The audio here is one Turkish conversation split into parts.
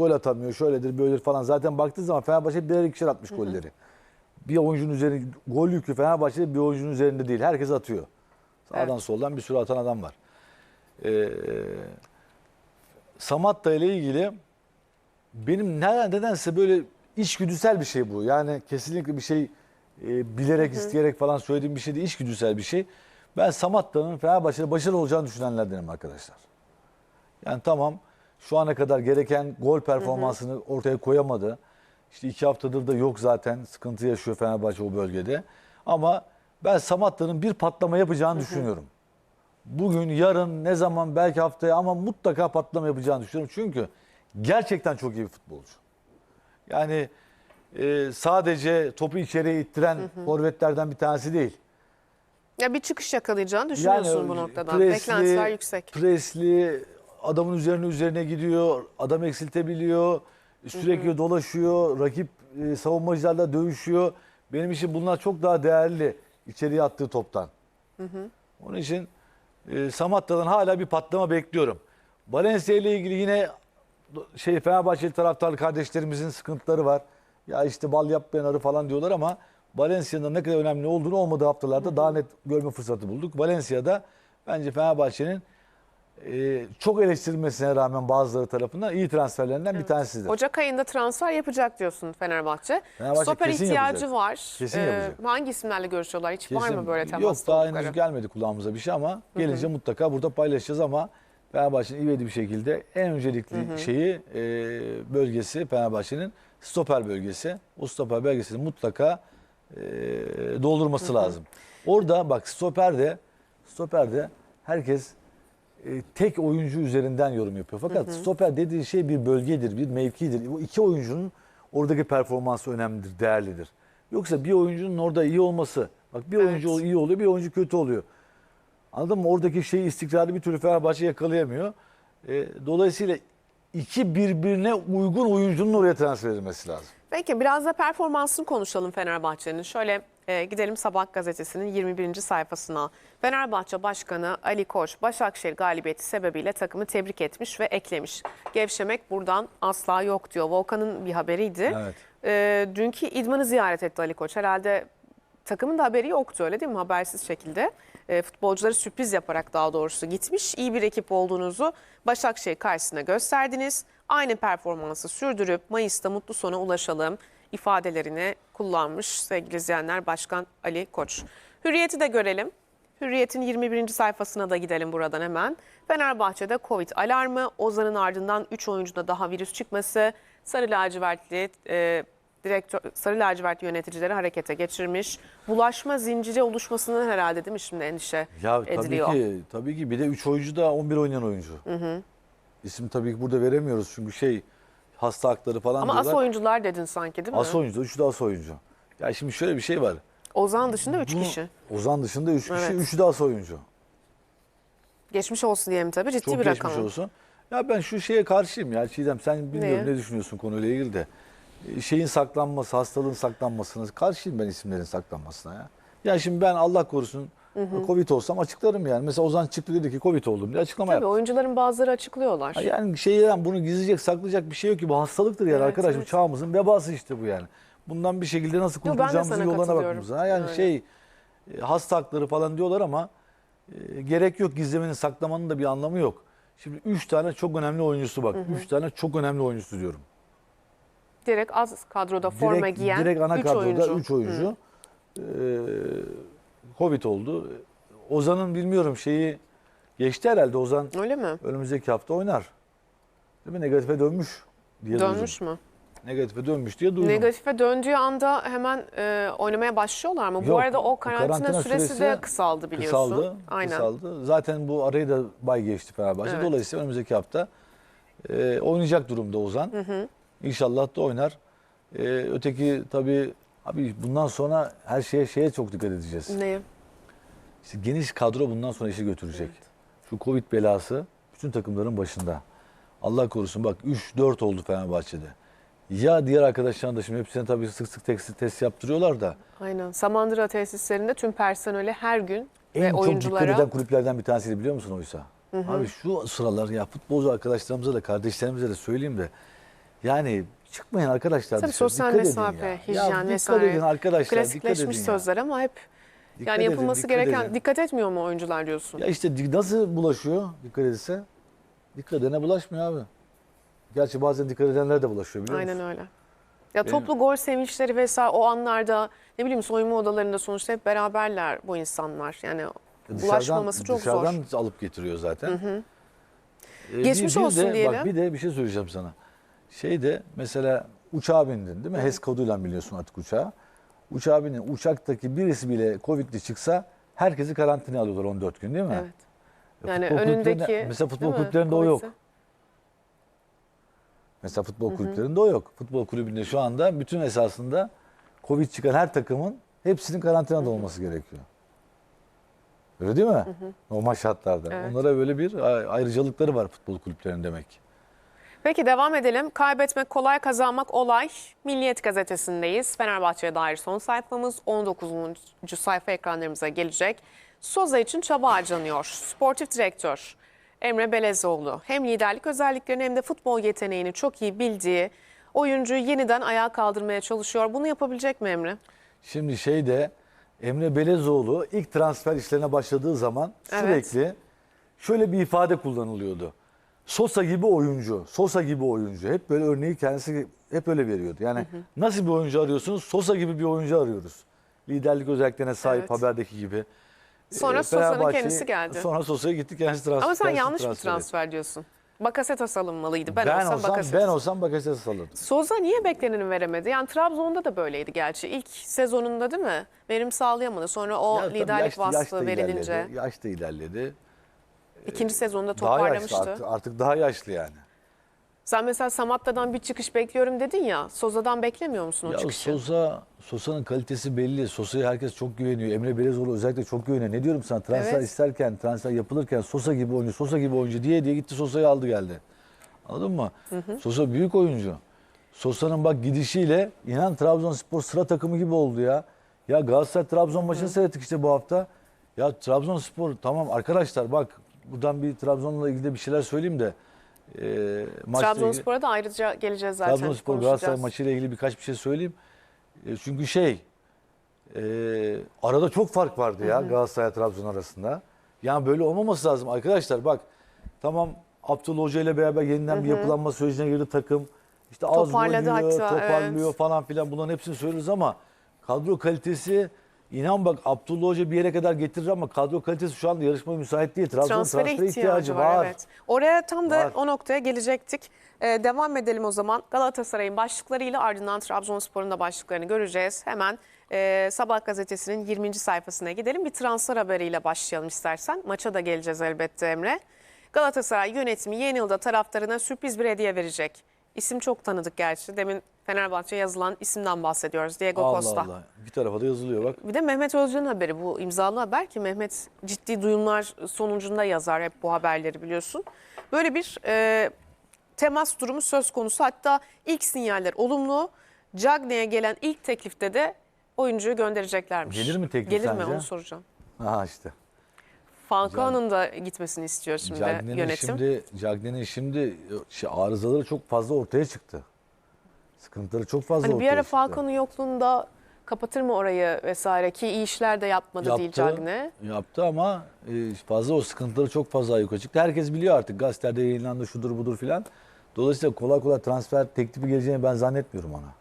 gol atamıyor, şöyledir, böyledir falan. Zaten baktığı zaman Fenerbahçe birer ikişer atmış golleri. Bir oyuncunun üzerinde, gol yükü Fenerbahçe'de bir oyuncunun üzerinde değil. Herkes atıyor. Sağdan Evet. soldan bir sürü atan adam var. Ee, Samatta ile ilgili benim neden, nedense böyle içgüdüsel bir şey bu. Yani kesinlikle bir şey e, bilerek, isteyerek falan söylediğim bir şey değil. içgüdüsel bir şey. Ben Samatta'nın Fenerbahçe'de başarılı olacağını düşünenlerdenim arkadaşlar. Yani tamam şu ana kadar gereken gol performansını ortaya koyamadı. İşte iki haftadır da yok zaten. Sıkıntı yaşıyor Fenerbahçe o bölgede. Ama ben Samatta'nın bir patlama yapacağını düşünüyorum. Bugün, yarın, ne zaman belki haftaya ama mutlaka patlama yapacağını düşünüyorum. Çünkü gerçekten çok iyi bir futbolcu. Yani e, sadece topu içeriye ittiren forvetlerden bir tanesi değil. Ya bir çıkış yakalayacağını düşünüyorsun bu noktadan. presli- Beklentiler yüksek. Presli, adamın üzerine üzerine gidiyor, adam eksiltebiliyor, sürekli dolaşıyor, rakip e, savunmacılarla dövüşüyor. Benim için bunlar çok daha değerli içeriye attığı toptan. Onun için e, Samatta'dan hala bir patlama bekliyorum. Valencia ile ilgili yine şey Fenerbahçeli taraftar kardeşlerimizin sıkıntıları var. Ya işte bal yapmayan arı falan diyorlar ama Valencia'nın ne kadar önemli olduğunu olmadığı haftalarda daha net görme fırsatı bulduk. Valencia'da bence Fenerbahçe'nin e, çok eleştirilmesine rağmen bazıları tarafından iyi transferlerinden bir tanesidir. Ocak ayında transfer yapacak diyorsun Fenerbahçe. Fenerbahçe Stoper kesin ihtiyacı yapacak. var. Kesin Ee, yapacak. hangi isimlerle görüşüyorlar? Hiç var Kesin- mı böyle temas Yok daha oldukları? henüz gelmedi kulağımıza bir şey ama gelince mutlaka burada paylaşacağız ama Fenerbahçe'nin ivedi bir şekilde en öncelikli şeyi e, bölgesi Fenerbahçe'nin stoper bölgesi. O stoper bölgesini mutlaka e, doldurması lazım. Orada bak stoperde stoperde herkes e, tek oyuncu üzerinden yorum yapıyor. Fakat stoper dediği şey bir bölgedir, bir mevkidir. Bu iki oyuncunun oradaki performansı önemlidir, değerlidir. Yoksa bir oyuncunun orada iyi olması, bak bir Evet. oyuncu iyi oluyor, bir oyuncu kötü oluyor. Anladın mı? Oradaki şeyi istikrarı bir türlü Fenerbahçe yakalayamıyor. E, dolayısıyla iki birbirine uygun oyuncunun oraya transfer edilmesi lazım. Peki biraz da performansını konuşalım Fenerbahçe'nin. Şöyle e, gidelim Sabah gazetesinin 21. sayfasına. Fenerbahçe Başkanı Ali Koç, Başakşehir galibiyeti sebebiyle takımı tebrik etmiş ve eklemiş. Gevşemek buradan asla yok diyor. Volkan'ın bir haberiydi. Evet. E, dünkü idmanı ziyaret etti Ali Koç. Herhalde takımın da haberi yoktu öyle değil mi? Habersiz şekilde. E, futbolcuları sürpriz yaparak daha doğrusu gitmiş. İyi bir ekip olduğunuzu Başakşehir karşısına gösterdiniz. Aynı performansı sürdürüp Mayıs'ta mutlu sona ulaşalım ifadelerini kullanmış sevgili izleyenler Başkan Ali Koç. Hürriyeti de görelim. Hürriyet'in 21. sayfasına da gidelim buradan hemen. Fenerbahçe'de Covid alarmı, Ozan'ın ardından 3 oyuncuda daha virüs çıkması, Sarı lacivertli e, direktör, Sarı lacivert yöneticileri harekete geçirmiş. Bulaşma zinciri oluşmasının herhalde değil mi şimdi endişe Ya ediliyor? tabii ki tabii ki bir de 3 oyuncu da 11 oynayan oyuncu. İsim tabii ki burada veremiyoruz çünkü şey hasta hakları falan Ama as diyorlar. oyuncular dedin sanki değil mi? As oyuncu, üçü de as oyuncu. Ya şimdi şöyle bir şey var. Ozan dışında 3 Bu- kişi. Ozan dışında 3 kişi, Evet. üçü de as oyuncu. Geçmiş olsun diyelim tabii ciddi Çok bir geçmiş rakam. olsun. Ya ben şu şeye karşıyım ya Çiğdem sen bilmiyorum Neye? ne düşünüyorsun konuyla ilgili de. Ee, Şeyin saklanması, hastalığın saklanmasına karşıyım ben isimlerin saklanmasına ya. Ya şimdi ben Allah korusun Covid olsam açıklarım yani. Mesela Ozan çıktı dedi ki Covid oldum diye açıklama Tabii yaptı. oyuncuların bazıları açıklıyorlar. Ha Yani şeyden bunu gizleyecek, saklayacak bir şey yok ki. Bu hastalıktır yani Evet, arkadaş. Bu evet. çağımızın vebası işte bu yani. Bundan bir şekilde nasıl ben de kurtulacağımızın sana yollarına katılıyorum. bakmamız. Ha yani Öyle. şey e, hasta hakları falan diyorlar ama e, gerek yok gizlemenin, saklamanın da bir anlamı yok. Şimdi üç tane çok önemli oyuncusu bak. Üç tane çok önemli oyuncusu diyorum. Direkt az kadroda forma direkt, giyen direkt ana 3 kadroda oyuncu. 3 oyuncu. Covid oldu. Ozan'ın bilmiyorum şeyi geçti herhalde Ozan Öyle mi? önümüzdeki hafta oynar. Değil mi? Negatife dönmüş diye duydum. Dönmüş mü? Negatife dönmüş diye duydum. Negatife döndüğü anda hemen e, oynamaya başlıyorlar mı? Bu Yok, arada o karantina, karantina süresi, süresi de kısaldı biliyorsun. Kısaldı, Aynen. kısaldı. Zaten bu arayı da bay geçti Fenerbahçe. Evet. Dolayısıyla önümüzdeki hafta e, oynayacak durumda Ozan. İnşallah da oynar. E, öteki tabii abi bundan sonra her şeye şeye çok dikkat edeceğiz. Neye? İşte geniş kadro bundan sonra işi götürecek. Şu Covid belası bütün takımların başında. Allah korusun bak 3-4 oldu Fenerbahçe'de. Ya diğer arkadaşlar da şimdi hepsine tabii sık sık test, test yaptırıyorlar da Aynen. Samandıra tesislerinde tüm personeli her gün En ve çok oyunculara dikkat eden kulüplerden bir tanesiydi biliyor musun oysa? Abi şu sıralar ya futbolcu arkadaşlarımıza da kardeşlerimize de söyleyeyim de Yani çıkmayın arkadaşlar. Tabii dışarı. sosyal Dikkat edin mesafe, ya. hijyen ya, vesaire. Dikkat edin arkadaşlar. Klasikleşmiş dikkat edin ya. sözler ama hep Dikkat yani edin, yapılması dikkat gereken edin. dikkat etmiyor mu oyuncular diyorsun? Ya işte nasıl bulaşıyor dikkat edilse? Dikkat edene bulaşmıyor abi. Gerçi bazen dikkat edenler de bulaşıyor biliyor Aynen musun? öyle. Ya Benim- toplu gol sevinçleri vesaire o anlarda ne bileyim soyunma odalarında sonuçta hep beraberler bu insanlar. Yani bulaşmaması çok zor. dışarıdan alıp getiriyor zaten. Ee, Geçmiş olsun de, diyelim. Bak bir de bir şey söyleyeceğim sana. Şeyde mesela uçağa bindin değil mi? HES koduyla biliyorsun artık uçağa. Uçağa bindin. Uçaktaki birisi bile Covid'li çıksa herkesi karantinaya alıyorlar 14 gün değil mi? Evet. Ya Yani futbol önündeki Mesela futbol kulüplerinde o yok. Mesela futbol kulüplerinde o yok. Futbol kulübünde şu anda bütün esasında Covid çıkan her takımın hepsinin karantinada olması gerekiyor. Öyle değil mi? Normal şartlarda. Evet. Onlara böyle bir ay- ayrıcalıkları var futbol kulüplerinin demek. Peki devam edelim. Kaybetmek kolay, kazanmak olay. Milliyet gazetesindeyiz. Fenerbahçe'ye dair son sayfamız 19. sayfa ekranlarımıza gelecek. Soza için çaba harcanıyor. Sportif direktör Emre Belezoğlu hem liderlik özelliklerini hem de futbol yeteneğini çok iyi bildiği oyuncuyu yeniden ayağa kaldırmaya çalışıyor. Bunu yapabilecek mi Emre? Şimdi şeyde Emre Belezoğlu ilk transfer işlerine başladığı zaman Evet. sürekli şöyle bir ifade kullanılıyordu. Sosa gibi oyuncu, Sosa gibi oyuncu. Hep böyle örneği kendisi hep öyle veriyordu. Yani nasıl bir oyuncu arıyorsunuz? Sosa gibi bir oyuncu arıyoruz. Liderlik özelliklerine sahip Evet. haberdeki gibi. Sonra Ee, Sosa'nın kendisi geldi. Sonra Sosa'ya gitti kendisi transfer. Ama sen yanlış bir transfer etti. transfer diyorsun. Bakasetas alınmalıydı. Ben, Ben, olsam, olsam Bakasetas. ben olsam Bakasetas alırdım. Soza niye bekleneni veremedi? Yani Trabzon'da da böyleydi gerçi. İlk sezonunda değil mi? Verim sağlayamadı. Sonra o Ya liderlik yaş- yaş vasfı da verilince ilerledi, yaş da ilerledi. İkinci sezonda Daha yaşlı toparlamıştı. artık, artık daha yaşlı yani. Sen mesela Samatta'dan bir çıkış bekliyorum dedin ya. Soza'dan beklemiyor musun o Ya çıkışı? Sosa, Sosa'nın kalitesi belli. Sosa'ya herkes çok güveniyor. Emre Belezoğlu özellikle çok güveniyor. Ne diyorum sana transfer Evet. isterken, transfer yapılırken Sosa gibi oyuncu, Sosa gibi oyuncu diye diye gitti Sosa'yı aldı geldi. Anladın mı? Sosa büyük oyuncu. Sosa'nın bak gidişiyle inan Trabzonspor sıra takımı gibi oldu ya. Ya Galatasaray Trabzon maçını seyrettik işte bu hafta. Ya Trabzonspor tamam arkadaşlar bak buradan bir Trabzon'la ilgili de bir şeyler söyleyeyim de. E, maçla ilgili- Trabzonspor'a da ayrıca geleceğiz zaten. Trabzonspor. Galatasaray maçıyla ilgili birkaç bir şey söyleyeyim. E, çünkü şey e, arada çok fark vardı ya Galatasaray Trabzon arasında. Yani böyle olmaması lazım arkadaşlar bak tamam Abdullah Hoca ile beraber yeniden bir yapılanma sürecine girdi takım. İşte az gol yiyor, hatta, toparlıyor evet. falan filan bunların hepsini söylüyoruz ama kadro kalitesi inan bak Abdullah Hoca bir yere kadar getirir ama kadro kalitesi şu anda yarışmaya müsait değil. Trabzon Transfere transfere ihtiyacı var, evet. Oraya tam da Var. o noktaya gelecektik. Ee, devam edelim o zaman. Galatasaray'ın başlıklarıyla ardından Trabzonspor'un da başlıklarını göreceğiz. Hemen e, Sabah gazetesinin 20. sayfasına gidelim. Bir transfer haberiyle başlayalım istersen. Maça da geleceğiz elbette Emre. Galatasaray yönetimi yeni yılda taraftarına sürpriz bir hediye verecek. İsim çok tanıdık gerçi. Demin Fenerbahçe yazılan isimden bahsediyoruz. Diego Allah Costa. Allah. Bir tarafa da yazılıyor bak. Bir de Mehmet Özcan'ın haberi bu imzalı haber ki Mehmet ciddi duyumlar sonucunda yazar hep bu haberleri biliyorsun. Böyle bir e, temas durumu söz konusu hatta ilk sinyaller olumlu. Cagney'e gelen ilk teklifte de oyuncuyu göndereceklermiş. Gelir mi teklif Gelir mi sence? onu soracağım. Aha işte. Falcao'nun da gitmesini istiyor şimdi Cagney'in yönetim. şimdi Cagney'in şimdi şey, arızaları çok fazla ortaya çıktı. Sıkıntıları çok fazla Hani bir ortaya ara çıktı. Falcao'nun yokluğunda kapatır mı orayı vesaire ki iyi işler de yapmadı değil Cagney. Yaptı ama e, fazla o sıkıntıları çok fazla yukarı çıktı. Herkes biliyor artık gazetelerde yayınlandı şudur budur filan. Dolayısıyla kolay kolay transfer teklifi geleceğini ben zannetmiyorum ona.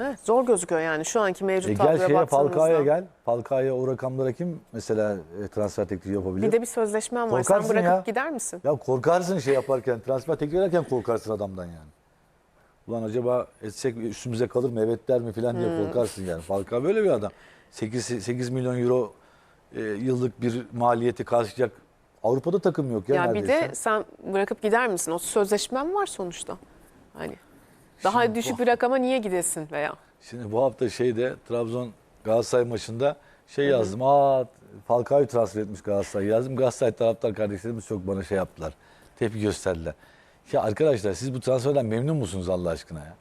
Evet, zor gözüküyor yani şu anki mevcut E gel şeye. Falcao'ya gel. Falcao'ya o rakamlara kim mesela e, transfer teklifi yapabilir? Bir de bir sözleşmen var. Sen Korkarsın bırakıp ya. gider misin? Ya korkarsın şey yaparken, transfer teklif ederken korkarsın adamdan yani. Ulan acaba etsek üstümüze kalır mı, evet der mi falan Hmm. diye korkarsın yani. Falcao böyle bir adam. 8, 8 milyon euro e, yıllık bir maliyeti karşılayacak Avrupa'da takım yok ya, Ya, bir de sen bırakıp gider misin? O sözleşmen var sonuçta. Hani daha Şimdi düşük bu- bir rakama niye gidesin veya? Şimdi bu hafta şeyde Trabzon Galatasaray maçında şey yazdım. Aa Falcao'yu transfer etmiş Galatasaray yazdım. Galatasaray taraftar kardeşlerimiz çok bana şey yaptılar. Tepki gösterdiler. Ya arkadaşlar siz bu transferden memnun musunuz Allah aşkına ya?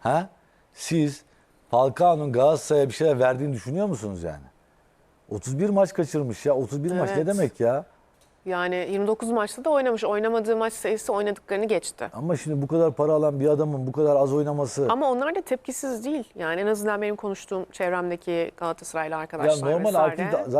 Ha? Siz Falcao'nun Galatasaray'a bir şeyler verdiğini düşünüyor musunuz yani? 31 maç kaçırmış ya. 31 maç ne Evet. demek ya? Yani 29 maçta da oynamış. Oynamadığı maç sayısı oynadıklarını geçti. Ama şimdi bu kadar para alan bir adamın bu kadar az oynaması Ama onlar da tepkisiz değil. Yani en azından benim konuştuğum çevremdeki Galatasaraylı ya arkadaşlar normal vesaire. aktif